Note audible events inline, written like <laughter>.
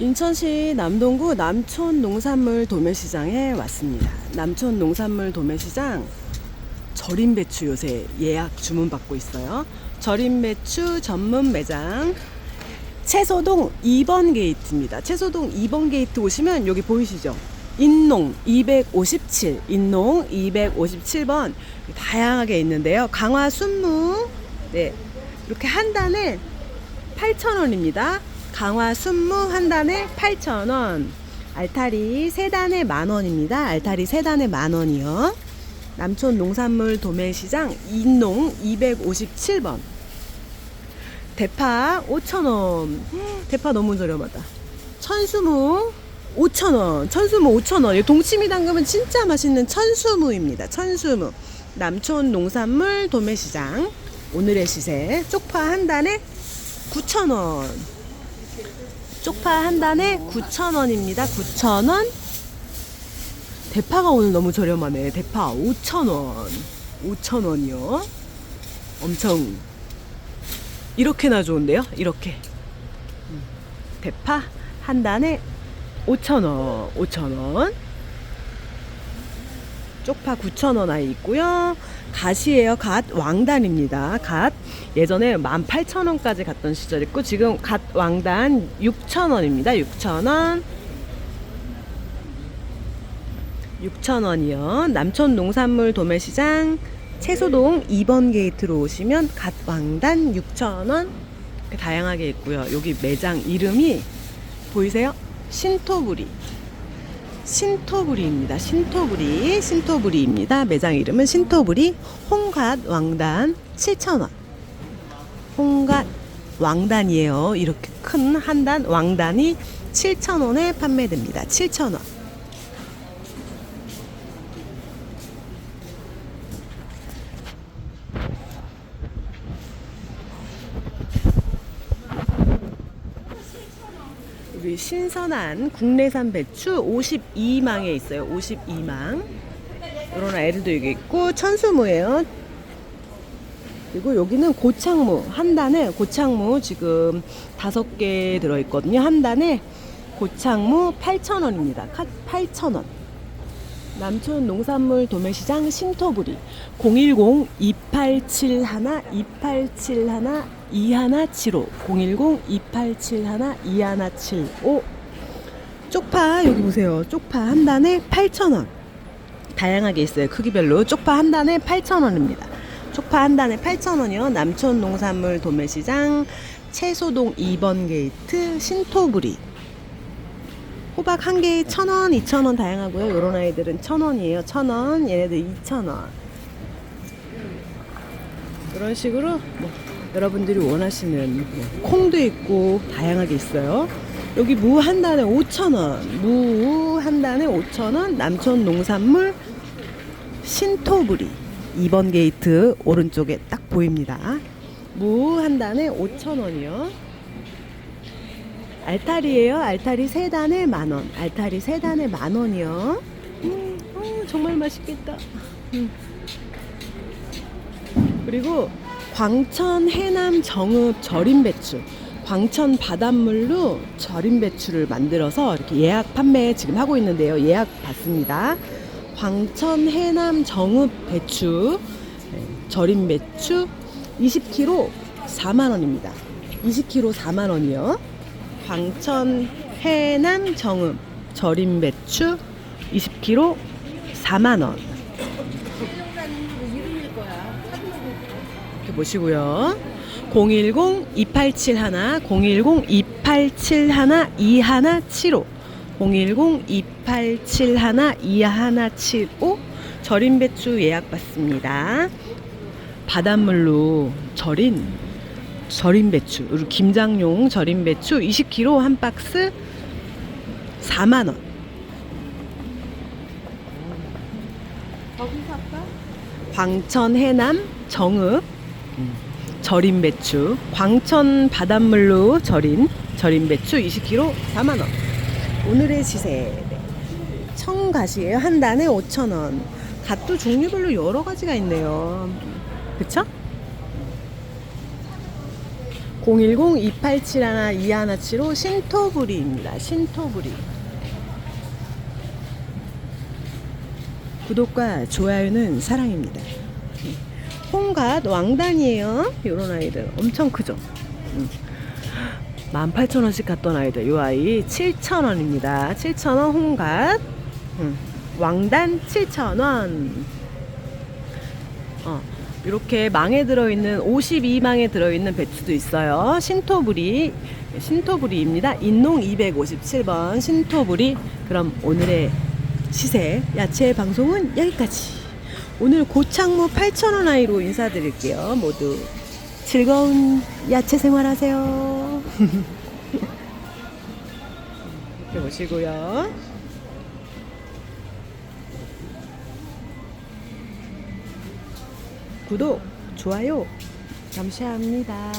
인천시 남동구 남촌 농산물 도매시장에 왔습니다. 남촌 농산물 도매시장 절임 배추 요새 예약 주문 받고 있어요. 절임 배추 전문 매장 채소동 2번 게이트입니다. 채소동 2번 게이트 오시면 여기 보이시죠? 인농 257, 인농 257번 다양하게 있는데요. 강화 순무 네 이렇게 한 단에 8,000원입니다. 강화 순무 한 단에 8,000원. 알타리 세 단에 만 원입니다. 알타리 세 단에 만 원이요. 남촌 농산물 도매시장 인농 257번. 대파 5,000원. 대파 너무 저렴하다. 천수무 5,000원. 천수무 5,000원. 동치미 담그면 진짜 맛있는 천수무입니다. 천수무. 남촌 농산물 도매시장. 오늘의 시세 쪽파 한 단에 9,000원. 쪽파 한 단에 9,000원입니다. 9,000원. 대파가 오늘 너무 저렴하네. 대파 5,000원. 5,000원이요. 엄청 이렇게나 좋은데요? 이렇게. 음. 대파 한 단에 5,000원. 5,000원. 쪽파 9,000원 아이 있고요. 갓이에요. 갓 왕단입니다. 갓 예전에 18,000원까지 갔던 시절 있고 지금 갓 왕단 6,000원입니다. 6,000원. 6,000원이요. 남촌 농산물 도매시장 채소동 2번 게이트로 오시면 갓 왕단 6,000원. 다양하게 있고요. 여기 매장 이름이 보이세요? 신토부리. 신토부리입니다. 신토부리, 신토부리입니다. 매장 이름은 신토부리 홍갓 왕단 7,000원. 홍갓 왕단이에요. 이렇게 큰 한 단 왕단이 7,000원에 판매됩니다. 7,000원. 우리 신선한 국내산 배추 52망에 있어요. 52망. 이런 아이들도 여기 있고 천수무예요. 그리고 여기는 고창무 한 단에 고창무 지금 다섯 개 들어 있거든요. 한 단에 고창무 8,000원입니다. 8,000원. 남촌 농산물 도매시장 신토부리 010-2871-2871 2175 010-2871-2175 쪽파 여기 보세요. 쪽파 한 단에 8,000원. 다양하게 있어요. 크기별로 쪽파 한 단에 8,000원입니다. 쪽파 한 단에 8,000원이요. 남촌 농산물 도매시장 채소동 2번 게이트 신토부리 호박 한 개에 1,000원, 2,000원 다양하고요. 요런 아이들은 1,000원이에요. 1,000원, 얘네들 2,000원. 이런 식으로 뭐 여러분들이 원하시는 뭐 콩도 있고 다양하게 있어요. 여기 무 한 단에 5,000원, 무 한 단에 5,000원, 남촌 농산물 신토부리 2번 게이트 오른쪽에 딱 보입니다. 무 한 단에 5,000원이요. 알타리예요. 알타리 세 단에 만 원. 알타리 세 단에 만 원이요. 음, 어, 정말 맛있겠다. 음. 그리고 광천 해남 정읍 절임 배추. 광천 바닷물로 절임 배추를 만들어서 이렇게 예약 판매 지금 하고 있는데요. 예약 받습니다. 광천 해남 정읍 배추 네, 절임 배추 20kg 4만 원입니다. 20kg 4만 원이요. 광천 해남 정읍 절임 배추 20kg 4만 원. 이렇게 보시고요. 010-2871 010-2871-2175 010-2871-2175 절임 배추 예약 받습니다. 바닷물로 절인 절임 배추, 그리고 김장용 절임 배추 20kg 한 박스 4만 원. 광천 해남 정읍 절임 배추, 광천 바닷물로 절인 절임 배추 20kg 4만 원. 오늘의 시세 청갓이에요. 한 단에 5천 원. 갓도 종류별로 여러 가지가 있네요. 그쵸? 010-287-2175 신토부리입니다. 신토부리. 구독과 좋아요는 사랑입니다. 홍갓 왕단이에요. 요런 아이들 엄청 크죠. 음. 18,000원씩 갔던 아이들. 요 아이 7,000원입니다. 7,000원 홍갓. 음. 왕단 7,000원. 어. 이렇게 망에 들어있는 52망에 들어있는 배추도 있어요. 신토부리 신토부리입니다. 인농 257번 신토부리. 그럼 오늘의 시세 야채 방송은 여기까지. 오늘 고창무 8,000원 아이로 인사드릴게요. 모두 즐거운 야채 생활하세요. <laughs> 이렇게 보시고요. 구독, 좋아요, 감사합니다.